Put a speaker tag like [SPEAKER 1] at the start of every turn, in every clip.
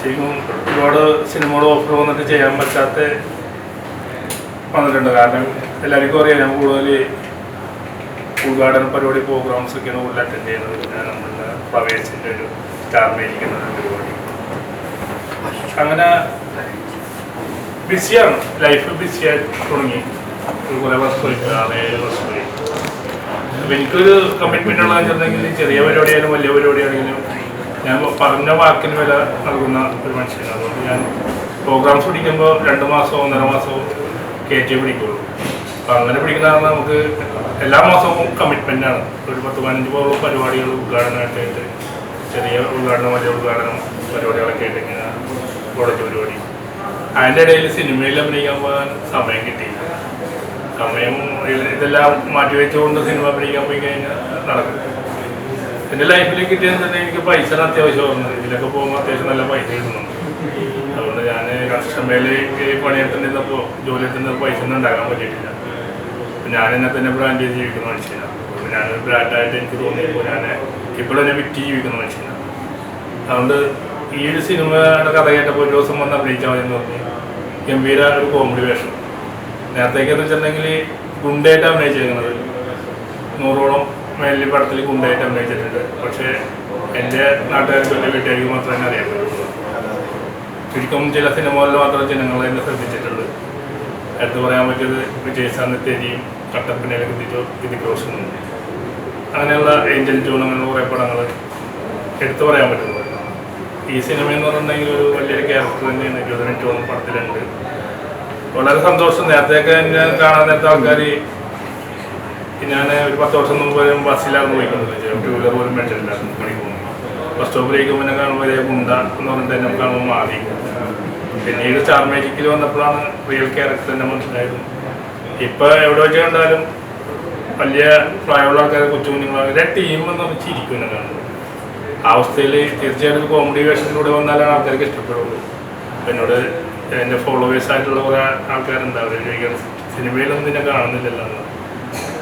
[SPEAKER 1] ശരിക്കും ഒരുപാട് സിനിമകൾ ഓഫർ വന്നിട്ട് ചെയ്യാൻ പറ്റാത്ത വന്നിട്ടുണ്ട്. കാരണം എല്ലാവർക്കും അറിയാം ഞാൻ കൂടുതൽ ഉദ്ഘാടന പരിപാടി പ്രോഗ്രാംസ് ഒക്കെയാണ് കൂടുതൽ അറ്റൻഡ് ചെയ്യുന്നത്. നമ്മളുടെ പ്രവേശിന്റെ ഒരു സ്റ്റാർ മേടിക്കുന്ന പരിപാടി അങ്ങനെ ബിസിയാണ്. ലൈഫ് ബിസിയായി തുടങ്ങി. ഒരു കുറേ വർഷമായി ആറ് ഏഴ് വർഷമായി എനിക്കൊരു കമ്മിറ്റ്മെന്റ് ഉള്ളതെന്ന് വെച്ചിട്ടുണ്ടെങ്കിൽ ചെറിയ പരിപാടിയായാലും വലിയ പരിപാടിയാണെങ്കിലും ഞാൻ പറഞ്ഞ വാക്കിന് വില നൽകുന്ന ഒരു മനുഷ്യനാണ്. അതുകൊണ്ട് ഞാൻ പ്രോഗ്രാംസ് പിടിക്കുമ്പോൾ രണ്ട് മാസമോ ഒന്നര മാസമോ കയറ്റി പിടിക്കുള്ളൂ. അപ്പം അങ്ങനെ പിടിക്കുന്നതാണ് നമുക്ക് എല്ലാ മാസവും കമ്മിറ്റ്മെന്റാണ് ഒരു പത്ത് പതിനഞ്ച് പോലുള്ള പരിപാടികൾ ഉദ്ഘാടനമായിട്ടായിട്ട് ചെറിയ ഉദ്ഘാടനം വലിയ ഉദ്ഘാടനം പരിപാടികളൊക്കെ ആയിട്ട് ഇങ്ങനെ കോളേജ് പരിപാടി. അതിന്റെ ഇടയിൽ സിനിമയിൽ അഭിനയിക്കാൻ പോകാൻ സമയം കിട്ടിയില്ല. സമയം ഇത് ഇതെല്ലാം മാറ്റിവെച്ചുകൊണ്ട് സിനിമ അഭിനയിക്കാൻ പോയി കഴിഞ്ഞാൽ നടക്കും എന്റെ ലൈഫിൽ കിട്ടിയെന്ന് തന്നെ എനിക്ക് പൈസ അത്യാവശ്യമായിരുന്നു ഇതിലൊക്കെ പോകുമ്പോൾ അത്യാവശ്യം നല്ല പൈസ കിട്ടുന്നുണ്ട്. അതുകൊണ്ട് ഞാൻ കൺസ്ട്രക്ഷമേൽ പണിയെടുത്തിരുന്നപ്പോൾ ജോലി എത്തുന്ന പൈസ ഒന്നും ഉണ്ടാക്കാൻ പറ്റിയിട്ടില്ല. ഞാൻ എന്നെ തന്നെ ബ്രാൻഡ് ചെയ്ത് ജീവിക്കുന്ന മനുഷ്യനാണ് അപ്പോൾ ഞാനൊരു ബ്രാൻഡായിട്ട് എനിക്ക് തോന്നിയപ്പോൾ ഞാൻ ഇപ്പോഴും എന്നെ വിറ്റ് ജീവിക്കുന്ന മനുഷ്യനാണ് അതുകൊണ്ട് ഈ ഒരു സിനിമയുടെ കഥ കേട്ടപ്പോൾ ഒരു ദിവസം വന്ന് അഭിനയിച്ചാൽ മതി എന്ന് പറഞ്ഞു ഗംഭീര ഒരു കോമഡി വേഷം. നേരത്തേക്ക് എന്ന് വെച്ചിട്ടുണ്ടെങ്കിൽ ഗുണ്ടയായിട്ട് അഭിനയിച്ചിരിക്കുന്നത് നൂറോളം മേലി പടത്തിൽ കുണ്ടായിട്ട് അഭിനയിച്ചിട്ടുണ്ട്. പക്ഷേ എന്റെ നാട്ടുകാർക്ക് എന്റെ വീട്ടുകാർക്ക് മാത്രമേ അറിയാൻ പറ്റുള്ളൂ ചുരുക്കം ചില സിനിമകളിൽ മാത്രം ജനങ്ങൾ എന്നെ ശ്രദ്ധിച്ചിട്ടുള്ളൂ. എടുത്തു പറയാൻ പറ്റിയത് വിജയ് സാന്നിധ്യയും കട്ടപ്പനയിലെ ഗിതിജോ റോഷനും അങ്ങനെയുള്ള ഏഞ്ചൽ ജൂൺ അങ്ങനെയുള്ള കുറേ പടങ്ങൾ എടുത്തു പറയാൻ പറ്റുന്നത് ഈ സിനിമ എന്ന് പറഞ്ഞിട്ടുണ്ടെങ്കിൽ ഒരു വലിയൊരു ക്യാരക്ടർ തന്നെയാണ് ഇരുപതിനെ ടോൺ പടത്തിലുണ്ട്. വളരെ സന്തോഷം. നേരത്തെയൊക്കെ എന്നെ കാണാൻ നേരത്തെ ആൾക്കാർ ഞാൻ ഒരു പത്ത് വർഷം മുമ്പ് വരെ ബസ്സിലായിരുന്നു പോയിക്കൊണ്ടിരുന്നത്. ടൂ വീലർ പോലും മേടിച്ചിട്ടില്ലായിരുന്നു പണിക്ക് പോകുന്നത് ബസ് സ്റ്റോപ്പിലേക്ക് മുന്നേ കാണുമ്പോൾ വരെ ഗുണ്ട എന്ന് പറഞ്ഞിട്ട് എന്നെ കാണുമ്പോൾ മാറി. പിന്നീട് സ്റ്റാർ മാജിക്കിൽ വന്നപ്പോഴാണ് റിയൽ ക്യാരക്ടർ തന്നെ മനസ്സിലായത്. ഇപ്പൊ എവിടെ വെച്ച് കണ്ടാലും വലിയ പ്രായമുള്ള ആൾക്കാർ കൊച്ചു കുഞ്ഞുങ്ങൾ അവരുടെ ടീം എന്ന് ചിരിക്കും എന്നെ കാണുന്നത് ആ അവസ്ഥയിൽ തീർച്ചയായിട്ടും കോമഡി വേഷത്തിലൂടെ വന്നാലാണ് ആൾക്കാർക്ക് ഇഷ്ടപ്പെടുള്ളൂ. എന്നോട് എന്റെ ഫോളോവേഴ്സ് ആയിട്ടുള്ള കുറേ ആൾക്കാരുണ്ട്. അവർ സിനിമയിലൊന്നും നിന്നെ കാണുന്നില്ലല്ലോ.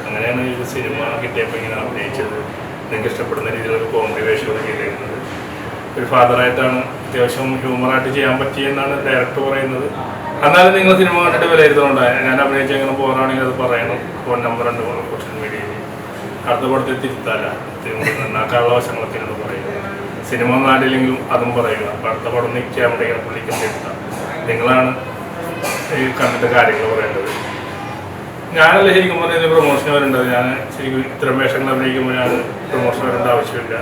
[SPEAKER 1] അങ്ങനെയാണ് ഈ സിനിമ കിട്ടിയപ്പോൾ ഇങ്ങനെ അഭിനയിച്ചത്. നിങ്ങൾക്ക് ഇഷ്ടപ്പെടുന്ന രീതിയിലൊരു കോമഡി വേഷമൊക്കെ ചെയ്തിരിക്കുന്നത് ഒരു ഫാദറായിട്ടാണ് അത്യാവശ്യം ഹ്യൂമറായിട്ട് ചെയ്യാൻ പറ്റിയെന്നാണ് ഡയറക്ടർ പറയുന്നത്. എന്നാലും നിങ്ങൾ സിനിമ കണ്ടിട്ട് വിലയിരുത്തുന്നുണ്ട് ഞാൻ അഭിനയിച്ച് എങ്ങനെ പോകാനാണെങ്കിൽ അത് പറയണം. ഫോൺ നമ്പർ ഉണ്ട് സോഷ്യൽ മീഡിയയിൽ അടുത്ത പടത്തിൽ തിരുത്താല വശങ്ങളൊക്കെ എന്നോട് പറയുക സിനിമ നാടില്ലെങ്കിലും അതും പറയുക. അപ്പം അടുത്ത പടം നിൽക്കാൻ പുള്ളിക്കും തിരുത്താം നിങ്ങളാണ് ഈ കണ്ടിട്ട് കാര്യങ്ങൾ പറയേണ്ടത്. ഞാനല്ല ശരിക്കും പറഞ്ഞാൽ പ്രൊമോഷൻ വരേണ്ടത് ഞാൻ ശരിക്കും ഇത്തരം വേഷങ്ങൾ അഭിനയിക്കുമ്പോൾ ഞാൻ പ്രൊമോഷൻ വരേണ്ട ആവശ്യമില്ല.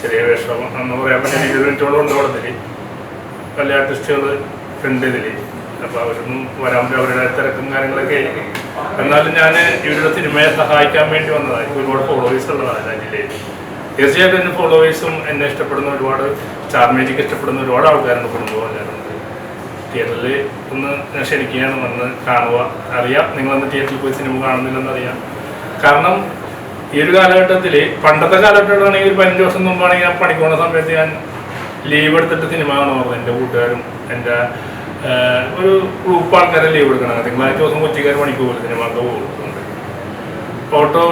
[SPEAKER 1] ചെറിയ വേഷം എന്ന് പറയാൻ പറ്റിയ ഇരുപത് മിനിറ്റോളം ഉണ്ട് പടത്തിൽ പല ആർട്ടിസ്റ്റുകൾ ഉണ്ട് ഇതിൽ അപ്പോൾ അവരൊന്നും വരാൻ അവരുടെ തിരക്കും കാര്യങ്ങളൊക്കെ ആയിരിക്കും. എന്നാലും ഞാൻ ഇവരുടെ സിനിമയെ സഹായിക്കാൻ വേണ്ടി വന്നതായി ഒരുപാട് ഫോളോവേഴ്സ് ഉള്ളതാണ് ജില്ലയിൽ തീർച്ചയായിട്ടും എന്റെ ഫോളോവേഴ്സും എന്നെ ഇഷ്ടപ്പെടുന്ന ഒരുപാട് സ്റ്റാർ മേജിക്ക് ഇഷ്ടപ്പെടുന്ന ഒരുപാട് ആൾക്കാരുണ്ട് കുടുംബം തിയേറ്ററിൽ ഒന്ന് ക്ഷണിക്കുകയാണ് വന്ന് കാണുക അറിയാം. നിങ്ങളന്ന് തിയേറ്ററിൽ പോയി സിനിമ കാണുന്നില്ലെന്ന് അറിയാം. കാരണം ഈ ഒരു കാലഘട്ടത്തിൽ പണ്ടത്തെ കാലഘട്ടമാണെങ്കിൽ ഒരു പതിനഞ്ച് വർഷം മുമ്പാണെങ്കിൽ ഞാൻ പണിക്ക് സമയത്ത് ഞാൻ ലീവ് എടുത്തിട്ട് സിനിമ കാണുമായിരുന്നു. എന്റെ കൂട്ടുകാരും എന്റെ ഒരു ഗ്രൂപ്പ് ആൾക്കാരെ ലീവ് എടുക്കണം. തിങ്കളാഴ്ച ദിവസം കൊച്ചിക്കാർ പണിക്ക് പോകും സിനിമക്ക് പോകുന്നുണ്ട് ഓട്ടോ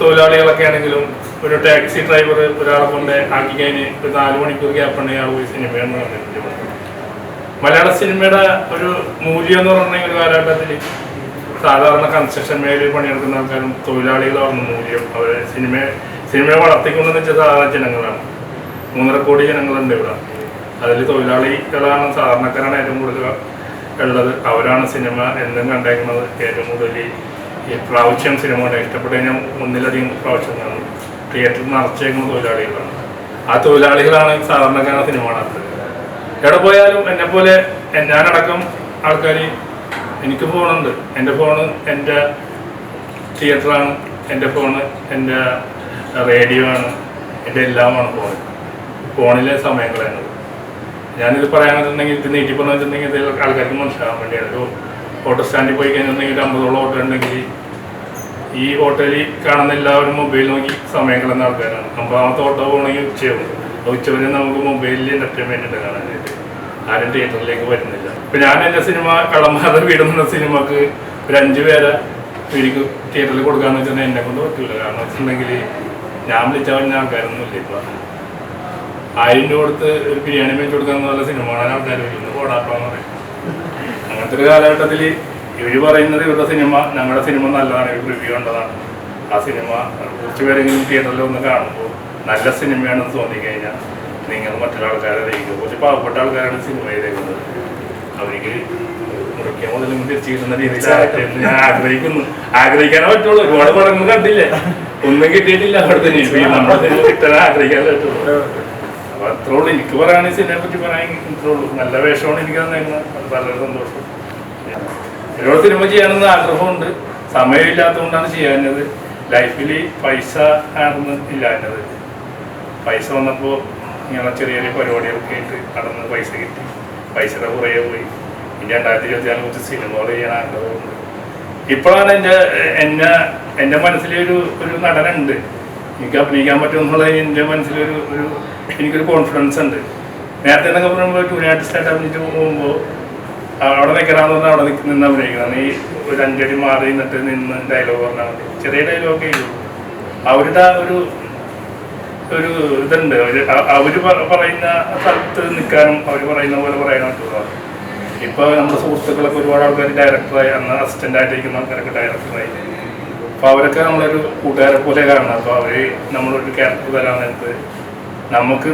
[SPEAKER 1] തൊഴിലാളികളൊക്കെ ആണെങ്കിലും ഒരു ടാക്സി ഡ്രൈവർ ഒരാളെ കൊണ്ട് ആക്കി കഴിഞ്ഞ് ഒരു നാല് മണിക്കൂർ ഗ്യാപ്പ് ഉണ്ടെങ്കിൽ ആൾ പോയി സിനിമയാണ് പറഞ്ഞിട്ടുണ്ട് മലയാള സിനിമയുടെ ഒരു മൂല്യം എന്ന് പറഞ്ഞ ഒരു കാലഘട്ടത്തിൽ സാധാരണ കൺസ്ട്രക്ഷൻ മേഖലയിൽ പണിയെടുക്കുന്ന ആൾക്കാരും തൊഴിലാളികളാണ് മൂല്യം. അവർ സിനിമയെ സിനിമയെ വളർത്തിക്കൊണ്ടെന്ന് വെച്ചാൽ സാധാരണ ജനങ്ങളാണ്. മൂന്നര കോടി ജനങ്ങളുണ്ട് ഇവിടെ. അതിൽ തൊഴിലാളികളാണ് സാധാരണക്കാരാണ് ഏറ്റവും കൂടുതൽ ഉള്ളത്. അവരാണ് സിനിമ എന്നും കണ്ടേക്കുന്നത്. ഏറ്റവും കൂടുതൽ ഈ പ്രാവശ്യം സിനിമ കൊണ്ട് ഇഷ്ടപ്പെട്ടു കഴിഞ്ഞാൽ ഒന്നിലധികം പ്രാവശ്യം കാണും. തിയേറ്ററിൽ നിറച്ചേക്കുന്ന തൊഴിലാളികളാണ്. ആ തൊഴിലാളികളാണ് സാധാരണക്കാരാണ് സിനിമ കാണാത്തത്. എവിടെ പോയാലും എന്നെ പോലെ ഞാനടക്കം ആൾക്കാർ എനിക്ക് ഫോണുണ്ട്. എന്റെ ഫോണ് എന്റെ തിയേറ്ററാണ് എന്റെ ഫോണ് എന്റെ റേഡിയോ ആണ് എന്റെ എല്ലാമാണ് ഫോൺ ഫോണിലെ സമയങ്ങളാണ്. ഞാനിത് പറയാനുണ്ടെങ്കിൽ ഇത് നീട്ടി പറഞ്ഞു വെച്ചിട്ടുണ്ടെങ്കിൽ ഇത് ആൾക്കാർക്ക് മനസ്സിലാകാൻ വേണ്ടിയാണ് ഒരു ഓട്ടോ സ്റ്റാൻഡിൽ പോയി കഴിഞ്ഞിട്ടുണ്ടെങ്കിൽ അമ്പതോളം ഓട്ടോ ഉണ്ടെങ്കിൽ ഈ ഓട്ടോയിൽ കാണുന്ന എല്ലാവരും മൊബൈൽ നോക്കി സമയം കളയുന്ന ആൾക്കാരാണ്. അമ്പതാമത്തെ ഓട്ടോ പോകണമെങ്കിൽ ഉച്ചയാവും. ഉച്ചവരെ നമുക്ക് മൊബൈലിൽ എന്റർടൈൻമെന്റ് ഉണ്ട് കാണാനായിട്ട്. ആരും തിയേറ്ററിലേക്ക് വരുന്നില്ല. ഇപ്പൊ ഞാൻ എന്റെ സിനിമ കള്ളന്മാരുടെ വീടുന്ന സിനിമക്ക് ഒരു അഞ്ചു പേരെ എനിക്ക് തിയേറ്ററിൽ കൊടുക്കാന്ന് വെച്ചാൽ എന്നെ കൊണ്ട് പറ്റില്ല കാരണം വെച്ചിട്ടുണ്ടെങ്കിൽ ഞാൻ വിളിച്ച പറഞ്ഞ ആൾക്കാരൊന്നും ഇല്ല ഇപ്പൊ. ആയിരം രൂപ കൊടുത്ത് ഒരു ബിരിയാണി മേടിച്ചു കൊടുക്കാൻ നല്ല സിനിമ കാണാൻ ആൾക്കാർ വരുന്നു ഓടാപ്പാന്ന് പറയും. അങ്ങനത്തെ ഒരു കാലഘട്ടത്തിൽ ഇവർ പറയുന്നത് ഇവരുടെ സിനിമ ഞങ്ങളുടെ സിനിമ നല്ലതാണ് ഇവർ റിവ്യൂ ഉണ്ടതാണ് ആ സിനിമ കുറച്ച് പേരെങ്കിലും തിയേറ്ററിൽ ഒന്ന് കാണുമ്പോൾ നല്ല സിനിമയാണെന്ന് തോന്നിക്കഴിഞ്ഞാൽ നിങ്ങൾ മറ്റുള്ള ആൾക്കാരെ അറിയിക്കുക. കുറച്ച് പാവപ്പെട്ട ആൾക്കാരാണ് സിനിമ ചെയ്തേക്കുന്നത്. അവർക്ക് മുറിക്കാൻ മുതലും തിരിച്ചു കിട്ടുന്ന രീതിയിലാകട്ടെ എന്ന് ഞാൻ ആഗ്രഹിക്കുന്നു. ആഗ്രഹിക്കാനേ പറ്റുള്ളൂ. ഒരുപാട് പടങ്ങൾ കണ്ടില്ലേ. ഒന്നും കിട്ടിയിട്ടില്ല. അവിടെ തന്നെ നമ്മുടെ കിട്ടാൻ ആഗ്രഹിക്കാൻ പറ്റുള്ളൂ. അപ്പൊ അത്രേ ഉള്ളൂ. എനിക്ക് പറയുകയാണെങ്കിൽ സിനിമയെ പറ്റി പറയാൻ ഇത്രേ ഉള്ളൂ. നല്ല വേഷമാണ് എനിക്ക് തന്നേക്കുന്നത്. അത് വളരെ സന്തോഷം. ഒരുപാട് സിനിമ ചെയ്യാനെന്ന് ആഗ്രഹമുണ്ട്. സമയമില്ലാത്തതുകൊണ്ടാണ് ചെയ്യാനത് ലൈഫിൽ പൈസ ആണെന്ന് ഇല്ലാഞ്ഞത്. പൈസ വന്നപ്പോൾ ഇങ്ങനെ ചെറിയ ചെറിയ പരിപാടികളൊക്കെ ആയിട്ട് നടന്ന് പൈസ കിട്ടി. പൈസയുടെ കുറേ പോയി. ഇനി രണ്ടായിരത്തി ഇരുപത്തി നാല് കുറച്ച് സിനിമകൾ ചെയ്യാൻ ആഗ്രഹമുണ്ട്. ഇപ്പോഴാണ് എന്റെ എന്നെ എന്റെ മനസ്സിലൊരു ഒരു നടനുണ്ട്. എനിക്ക് അഭിനയിക്കാൻ പറ്റുമെന്നുള്ള എന്റെ മനസ്സിലൊരു ഒരു എനിക്കൊരു കോൺഫിഡൻസ് ഉണ്ട്. നേരത്തെ എന്നൊക്കെ പറയുമ്പോൾ ടൂൺ ആർട്ടിസ്റ്റായിട്ട് അഭിനയിച്ച് പോകുമ്പോൾ അവിടെ നിൽക്കണമെന്ന് പറഞ്ഞാൽ അവിടെ നിൽക്കുന്ന നിന്ന് അഭിനയിക്കണം. ഈ ഒരു അഞ്ചടി മാറി നിന്നിട്ട് നിന്ന് ഡയലോഗ് പറഞ്ഞാൽ മതി. ചെറിയ ഡയലോഗൊക്കെ ഉള്ളൂ. അവരുടെ ആ ഒരു ഒരു ഇതുണ്ട്. അവർ അവർ പറയുന്ന സ്ഥലത്ത് നിൽക്കാനും അവർ പറയുന്ന പോലെ പറയാനും പറ്റുള്ളൂ. ഇപ്പൊ നമ്മുടെ സുഹൃത്തുക്കളൊക്കെ ഒരുപാട് ആൾക്കാർ ഡയറക്ടറായി അന്ന് അസിസ്റ്റന്റ് ആയിട്ടിരിക്കുന്ന ആൾക്കാരൊക്കെ ഡയറക്ടറായി അപ്പൊ അവരൊക്കെ നമ്മളൊരു കൂട്ടുകാരെ പോലെ കാണണം. അപ്പൊ അവർ നമ്മളൊരു ക്യാരക്ടർ തരാൻ നേരത്ത് നമുക്ക്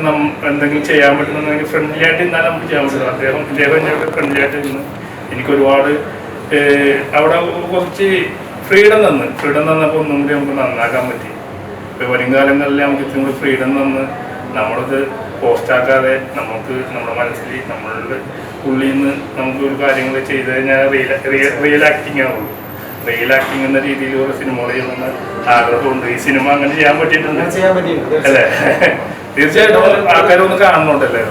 [SPEAKER 1] എന്തെങ്കിലും ചെയ്യാൻ പറ്റുന്നുണ്ടെങ്കിൽ ഫ്രണ്ട്ലി ആയിട്ട് എന്നാൽ നമുക്ക് ചെയ്യാൻ പറ്റില്ല അദ്ദേഹം ഇദ്ദേഹം ഫ്രണ്ട്ലി ആയിട്ട് നിന്ന് എനിക്ക് ഒരുപാട് അവിടെ കുറച്ച് ഫ്രീഡം തന്ന്. ഫ്രീഡം തന്നപ്പോൾ ഒന്നും കൂടി നമുക്ക് നന്നാക്കാൻ പറ്റി. ഇപ്പൊ വരും കാലങ്ങളിൽ നമുക്ക് ഇത്തിരി കൂടി ഫ്രീഡം തന്ന് നമ്മളത് പോസ്റ്റാക്കാതെ നമുക്ക് നമ്മുടെ മനസ്സിൽ നമ്മളുടെ ഉള്ളിൽ നിന്ന് നമുക്ക് ഒരു കാര്യങ്ങൾ ചെയ്ത് കഴിഞ്ഞാൽ റിയൽ റിയൽ ആക്ടിങ് ആവുള്ളൂ. റിയൽ ആക്ടിങ് എന്ന രീതിയിൽ ഒരു സിനിമകൾ ചെയ്യണമെന്ന് ആഗ്രഹമുണ്ട്. ഈ സിനിമ അങ്ങനെ ചെയ്യാൻ പറ്റിയിട്ടുണ്ട്.
[SPEAKER 2] അങ്ങനെ ചെയ്യാൻ പറ്റിയിട്ടുണ്ട്.
[SPEAKER 1] അല്ലേ? തീർച്ചയായിട്ടും. ആൾക്കാരൊന്ന് കാണുന്നുണ്ടല്ലേ.